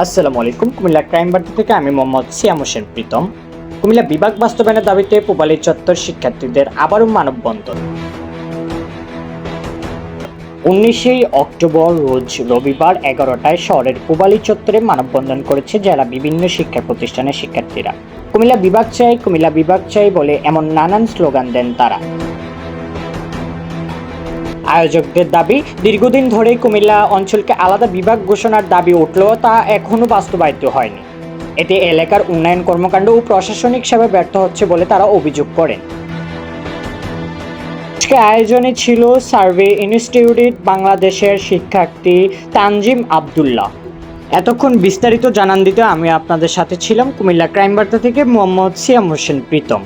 আসসালামু আলাইকুম। কুমিল্লা ক্রাইম বার্তা থেকে আমি মোহাম্মদ সিয়াম হোসেন প্রীতম। কুমিল্লা বিভাগ বাস্তবায়নের দাবিতে পুবালী চত্বর শিক্ষার্থীদের আবারও মানববন্ধন। উনিশে অক্টোবর, রোজ রবিবার এগারোটায় শহরের পুবালী চত্বরে মানববন্ধন করেছে জেলা বিভিন্ন শিক্ষা প্রতিষ্ঠানের শিক্ষার্থীরা। কুমিল্লা বিভাগ চাই, কুমিল্লা বিভাগ চাই বলে এমন নানান স্লোগান দেন তারা। আয়োজকদের দাবি, দীর্ঘদিন ধরেই কুমিল্লা অঞ্চলকে আলাদা বিভাগ ঘোষণার দাবি উঠলেও তা এখনও বাস্তবায়িত হয়নি। এতে এলাকার উন্নয়ন কর্মকাণ্ড ও প্রশাসনিক সেবা ব্যর্থ হচ্ছে বলে তারা অভিযোগ করেন। আয়োজনে ছিল সার্ভে ইনস্টিটিউট, বাংলাদেশের শিক্ষার্থী তানজিম আবদুল্লাহ। এতক্ষণ বিস্তারিত জানান দিতে আমি আপনাদের সাথে ছিলাম কুমিল্লা ক্রাইম বার্তা থেকে মোহাম্মদ সিয়াম হোসেন প্রীতম।